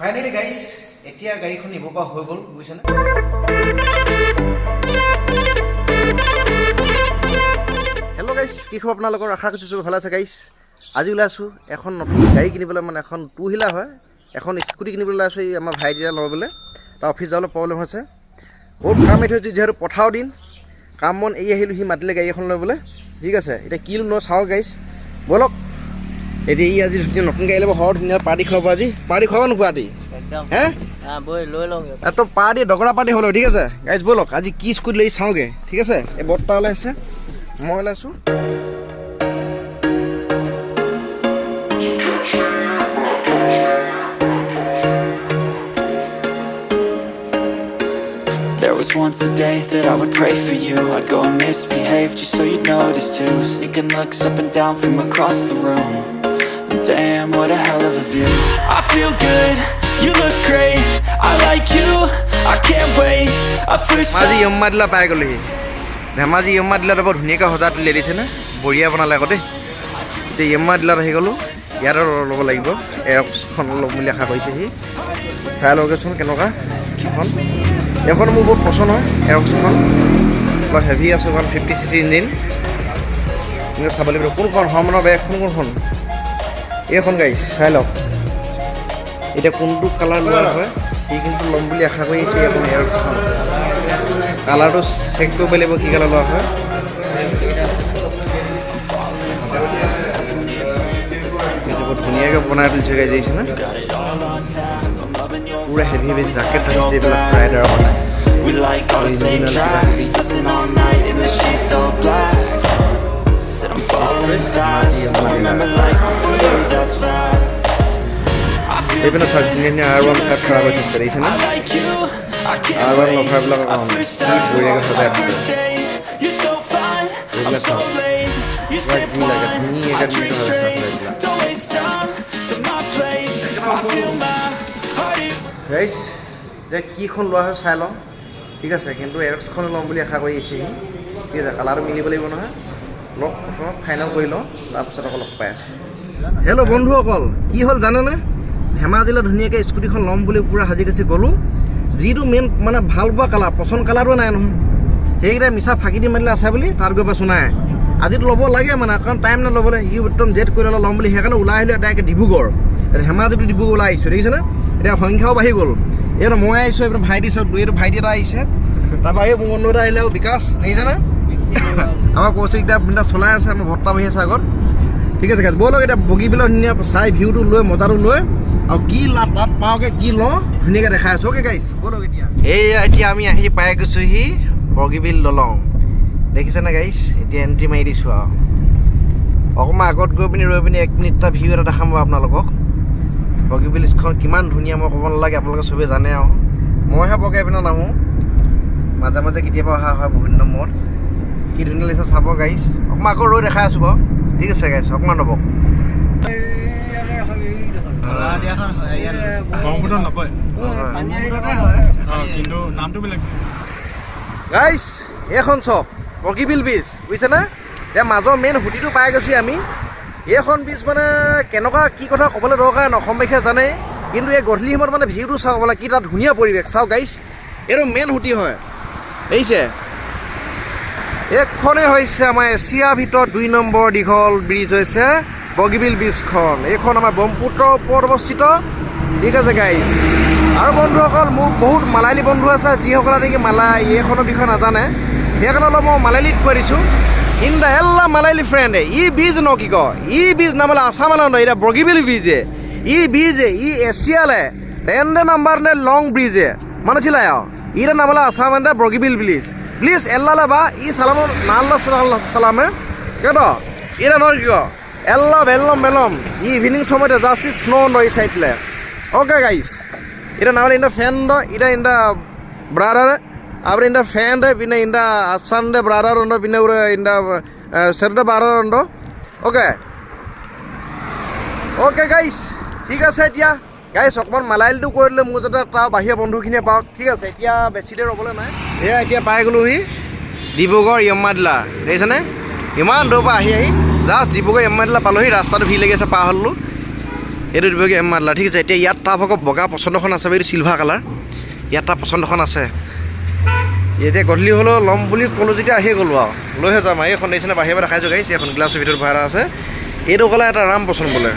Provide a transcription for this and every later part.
Finally গাইছ এতিয়া গাড়ীখন নিব পৰা হৈ গ'ল বুজিছেনে? হেল্ল' গাইছ কি খবৰ আপোনালোকৰ? আশা কৰিছোঁ ভালে আছে গাইছ আজি ওলাই আছোঁ এখন নতুন গাড়ী কিনিবলৈ মানে এখন টু হুইলাৰ হয়। এখন স্কুটি কিনিবলৈ ওলাই আছোঁ এই আমাৰ ভাইটিয়ে ল'বলৈ। তাৰ অফিচ যাবলৈ প্ৰব্লেম হৈছে। বহুত কাম এৰি থৈছোঁ যিহেতু পথাৰৰ দিন। কাম বন এৰি আহিলোঁ সি মাতিলে গাড়ী এখন ল'বলৈ ঠিক আছে এতিয়া কি ন চাওঁ গাইছ ব'লক এতিয়া ই আজি নতুন গাড়ী ল'ব সৰ ধুনীয়া পাৰ্টি খুৱাব আজি পাৰ্টি খুৱাব নোখোৱা পাৰ্টি হে হ্যাঁ বই লৈ লওঁগে তো পাৰ্টি দগৰা পাৰ্টি হ'ব ঠিক আছে গাইজ ব'লক আজি কি স্কুটি লৈ চাওঁগৈ ঠিক আছে এই বৰ্তা ওলাই আছে মই ওলাই There was once a day that I would pray for you I'd go and misbehave just so you'd notice too Sneaking looks up and down from across the room Damn, what a hell of a view. I feel good, you look great I like you, I can't wait. A first time য়ম্মা দিলা পাই গ'লোহি ধেমাজি য়ম্মা দিলাত বৰ ধুনীয়াকৈ সজা তুলি দিছেনে বঢ়িয়া বনালে আকৌ দেই। এতিয়া য়ম্মা দিলাত আহি গ'লোঁ ইয়াতে ল'ব লাগিব। এৰক্সখন ল'ম বুলি আশা কৰিছে সি। চাই লওঁগৈচোন কেনেকুৱা। এখন। এইখন মোৰ বহুত পচন্দ হয় এৰক্সখন অলপ হেভি আছে এখন ফিফটি চি চি ইঞ্জিন চাব লাগিব কোনখন হৰ্মনৰ বেগখন কোনখন? এইখন গাড়ী চাই লওক। এতিয়া কোনটো কালাৰ লোৱা হয় সি কিন্তু ল'ম বুলি আশা কৰি আছে এইখন এৰক্সখন কালাৰটো চেক কৰিব লাগিব কি কালাৰ লোৱা হয়। বহুত ধুনীয়াকৈ বনাই তুলিছে গাড়ী দেখিছে না? পুৰা হেভি হেভি জাকেট থাকিছে এইবিলাক ৰাইডাৰৰ কাৰণে We like all the same tracks Listen all night in the sheets all black. Said I'm falling fast I remember life before you, that's fact I feel এইপিনে চাওক ধুনীয়া ধুনীয়া আৰ ওৱান ফাইভ খাৰাপ হৈ থাকিছে দেখিছেনে I like you, I can't আৰ one wait লফাৰবিলাক A first time, বঢ়িয়াকৈ সজাই a দিছে first date You're so fine, I'm এইবিলাক so চাওক late You এইবিলাক sip যি লাগে heart it গাইছ এতিয়া কিখন লোৱা হয় চাই লওঁ ঠিক আছে কিন্তু এৰক্সখন ল'ম বুলি আশা কৰি সি ঠিক আছে কালাৰটো মিলিব লাগিব নহয় লগ প্ৰথমত ফাইনেল কৰি লওঁ, তাৰপিছত আকৌ লগ পাই আছোঁ। হেল্ল' বন্ধুসকল, কি হ'ল জানেনে? ধেমাজিলৈ ধুনীয়াকৈ স্কুটিখন ল'ম বুলি পূৰা সাজি কাচি গ'লোঁ। যিটো মেইন মানে ভালো পোৱা কালাৰ পচন্দ কালাৰটো নাই নহয়। সেইকেইটা মিছা ফাঁকি দি মাৰিলে আছে বুলি তাত গৈ পাইছোঁ নাই। আজিতো ল'ব লাগে মানে কাৰণ টাইম নাই ল'বলৈ ই একদম জেদ কৰি ল'লে ল'ম বুলি। সেইকাৰণে ওলাই আহিলোঁ ডাইৰেক্ট ডিব্ৰুগড়। ধেমাজিটো ডিব্ৰুগড় ওলাই আহিছোঁ দেখিছেনে এতিয়া সংখ্যাও বাঢ়ি গ'ল। এইটো মই আহিছোঁ এইপিনে ভাইটি চাওক এইটো ভাইটি এটা আহিছে। তাৰপৰা এই মোৰ বন্ধু এটা আহিলে বিকাশ দেখিছেনে আমাৰ কৌশিকটা বিন্দা চলাই আছে আমাৰ ভৰ্তা বহি আছে আগত। ঠিক আছে ব'লক এতিয়া বগীবিলৰ ধুনীয়া চাই ভিউটো লৈ মজাটো লৈ। আৰু কি লা তাত পাওঁগৈ কি লওঁ ধুনীয়াকৈ দেখাই আছোঁ। অ'কে গাইজ ব'লক এতিয়া। এইয়া এতিয়া আমি আহি পাই গৈছোঁহি বগীবিল দলং। দেখিছেনে গাইজ এতিয়া এণ্ট্ৰি মাৰি দিছোঁ আৰু। অকণমান আগত গৈ পিনি ৰৈ পিনি এক মিনিট এটা ভিউ এটা দেখাম বাৰু আপোনালোকক। বগীবিলখন কিমান ধুনীয়া মই ক'ব নালাগে আপোনালোকে চবেই জানে আৰু। মইহে বগাই পিনে নাহোঁ। মাজে মাজে কেতিয়াবা অহা হয় বহুত দিনৰ মূৰত কি ধুনীয়া লাগিছে চাব গাইছ অকণমান আকৌ ৰৈ দেখাই আছোঁ বাৰু। ঠিক আছে গাইছ অকণমান ৰ'ব। গাইছ এইখন চক। বগীবিল বীজ বুজিছেনে? এতিয়া মাজৰ মেইন সুঁতিটো পাই গৈছোঁ আমি। এইখন বীজ মানে কেনেকুৱা কি কথা ক'বলৈ দৰকাৰ নাই অসমবাসীয়ে জানে। কিন্তু এই গধূলি সময়ত মানে ভিউটো চাওক মানে কি তাত ধুনীয়া পৰিৱেশ। চাওক গাইছ এইটো মেইন সুঁতি হয়। দেখিছে? এইখনেই হৈছে আমাৰ এছিয়াৰ ভিতৰত দুই নম্বৰ দীঘল ব্ৰিজ হৈছে বগীবিল ব্ৰিজখন। এইখন আমাৰ ব্ৰহ্মপুত্ৰৰ ওপৰত অৱস্থিত ঠিক আছে গাইজ আৰু বন্ধুসকল মোৰ বহুত মালায়ালী বন্ধু আছে, যিসকলে নেকি মালাই, এইখনৰ বিষয়ে নাজানে। সেইকাৰণে অলপ মই মালায়ালীত কৈ দিছোঁ। ইন দ্য এল্লা মালায়ালী ফ্ৰেণ্ড ই বীজ ন কি কয়? ই বীজ নামালে আসাম আনন্দ এটা বগীবিল ব্রিজে ই ব্রিজে ই এশিয়ালে রেন্ডে নাম্বার নে লং ব্রিজে মানে ഈര നമ്മളെ അസാമിൻ്റെ ബ്രൊഗിബിൽ വില്ലേജ് പ്ലീസ് എല്ലാലബാ ഈ സ്ഥലം നല്ല സ്ഥലം സ്ഥലമേ കേട്ടോ ഈര നോക്കിക്കോ എല്ലാം വെള്ളം വെള്ളം ഈ ഈവനിങ് സമയത്ത് ജാസ്തി സ്നോ ഉണ്ടോ ഈ സൈഡിൽ ഓക്കെ ഗൈസ് ഇര നമ്മളെ എൻ്റെ ഫ്രണ്ട് ഇര എൻ്റെ ബ്രാഡർ അവർ എൻ്റെ ഫാൻ്റെ പിന്നെ എൻ്റെ അസാൻ്റെ ബ്രാഡറുണ്ടോ പിന്നെ ഒരു എൻ്റെ സെറിൻ്റെ ബ്രാഡറുണ്ടോ ഓക്കെ ഓക്കെ ഗൈസ് ঠিক আছে এতিয়া গাইছ অকণমান মালাইলটো কৰিলে মোৰ যাতে তাৰ বাহিৰৰ বন্ধুখিনিয়ে পাওক। ঠিক আছে এতিয়া বেছি দেৰি ৰ'বলৈ নাই। এয়া এতিয়া পাই গ'লোহি ডিব্ৰুগড় য়ম্মাদিলা। দেখিছেনে? ইমান দূৰৰ পৰা আহি আহি জাষ্ট ডিব্ৰুগড় য়ম্মাদিলা পালোহি ৰাস্তাটো ভিৰ লাগি আছে পাৰ হ'লোঁ এইটো দিবগৈ এম মাদলা ঠিক আছে এতিয়া ইয়াত তাৰ ভাগৰ বগা পচন্দখন আছে এইটো চিলভাৰ কালাৰ ইয়াত তাৰ পচন্দখন আছে। এতিয়া গধূলি হ'লেও ল'ম বুলি ক'লোঁ যেতিয়া আহি গ'লোঁ আৰু। লৈহে যাম আৰু এইখন দেখিছেনে? বাহিৰৰ পৰা দেখাইছোঁ গাইছ এইখন গ্লাছৰ ভিতৰত ভৰাই আছে। এইটো ক'লে এটা ৰাম পচন্দ বোলে।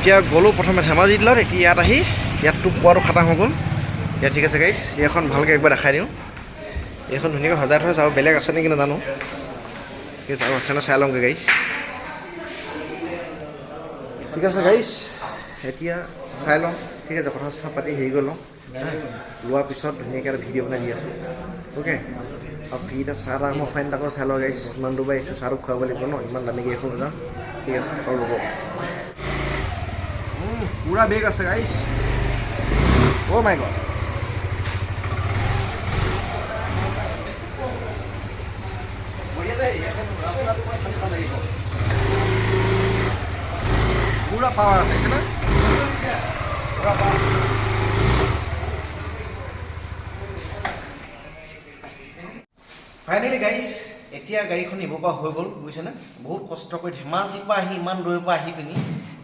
এতিয়া গ'লোঁ প্ৰথমে ধেমাজি দিলত, এতিয়া ইয়াত আহি ইয়াততো পোৱাটো খাটাং হৈ গ'ল। এতিয়া ঠিক আছে গাইছ এইখন ভালকৈ একবাৰ দেখাই দিওঁ। এইখন ধুনীয়াকৈ সজাই থৈছে আৰু বেলেগ আছে নেকি নাজানো। ঠিক আছে আৰু চাই লওঁগৈ গাইছ ঠিক আছে গাইছ এতিয়া চাই লওঁ। ঠিক আছে, কথা চথা পাতি হেৰি কৰি লওঁ। লোৱাৰ পিছত ধুনীয়াকৈ এটা ভিডিঅ' বনাই দি আছোঁ। অ'কে আৰু ফ্ৰীতে চাহ তাহ মই ফাইন তাকো চাই লওঁ গাইছ ইমান দূৰ আহিছোঁ চাহটো খুৱাব লাগিব ন, ইমান দামীকৈ এখন যাওঁ ঠিক আছে, আৰু ৰ'ব পুৰা বেগ আছে গাইছ অ' মাই গড এখন পুৰা পাৱাৰ আছে? দেখিছেনে পুৰা পাৱাৰ ফাইনেলি গাইছ এতিয়া গাড়ীখন নিব পৰা হৈ গ'ল, বুজিছেনে? বহুত কষ্ট কৰি ধেমাজিৰ পৰা আহি, ইমান দূৰৰ পৰা আহি পিনি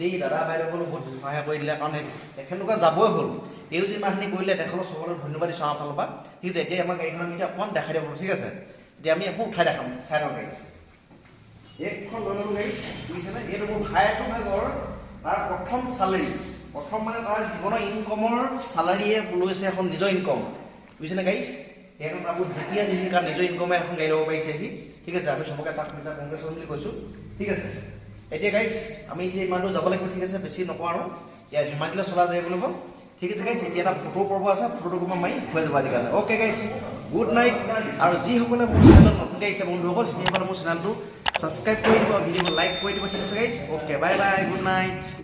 এই দাদা বাইদেউসকলে বহুত সহায় কৰি দিলে কাৰণ তেখেতলোকে যাবই হ'ল। তেওঁ যে ইমানখিনি কৰিলে তেখেতক চবলৈ ধন্যবাদ দিছোঁ আমাৰ ফালৰ পৰা। ঠিক আছে এতিয়া আমাৰ গাড়ীখন আমি এতিয়া অকণমান দেখাই দিব ঠিক আছে? এতিয়া আমি এখন উঠাই দেখাম চাই লওঁ গাড়ী। এইখন লৈ ল'লোঁ গাড়ী, বুজিছেনে? এইটো মোৰ ভাইটো ভাগৰ, তাৰ প্ৰথম চালাৰী প্ৰথম মানে তাৰ জীৱনৰ ইনকমৰ চালাৰীয়ে লৈছে এখন নিজৰ ইনকম বুজিছেনে গাইছ সেইটো তাৰ যেতিয়া যিখিনি কাৰণ নিজৰ ইনকমে এখন গাড়ী ল'ব পাৰিছে সি। ঠিক আছে, আমি চবকে তাক কংগ্ৰেছ বুলি কৈছোঁ ঠিক আছে? এতিয়া গাইছ আমি এতিয়া ইমান দূৰ যাব লাগিব, ঠিক আছে? বেছি নকওঁ আৰু। ইয়াত ধেমাজিলৈ চলা যায় বুলি ঠিক আছে গাইছ এতিয়া এটা ফটো পৰ্ব আছে ফটো কোনোবা মাৰি হৈ যাব আজিৰ কাৰণে। অ'কে গাইছ গুড নাইট আৰু যিসকলে মোৰ চেনেলত নতুনকৈ আহিছে, বন্ধুসকল, সেইসকলে মোৰ চেনেলটো ছাবস্ক্ৰাইব কৰি দিব ভিডিঅ'টো লাইক কৰি দিব, ঠিক আছে guys okay bye bye good night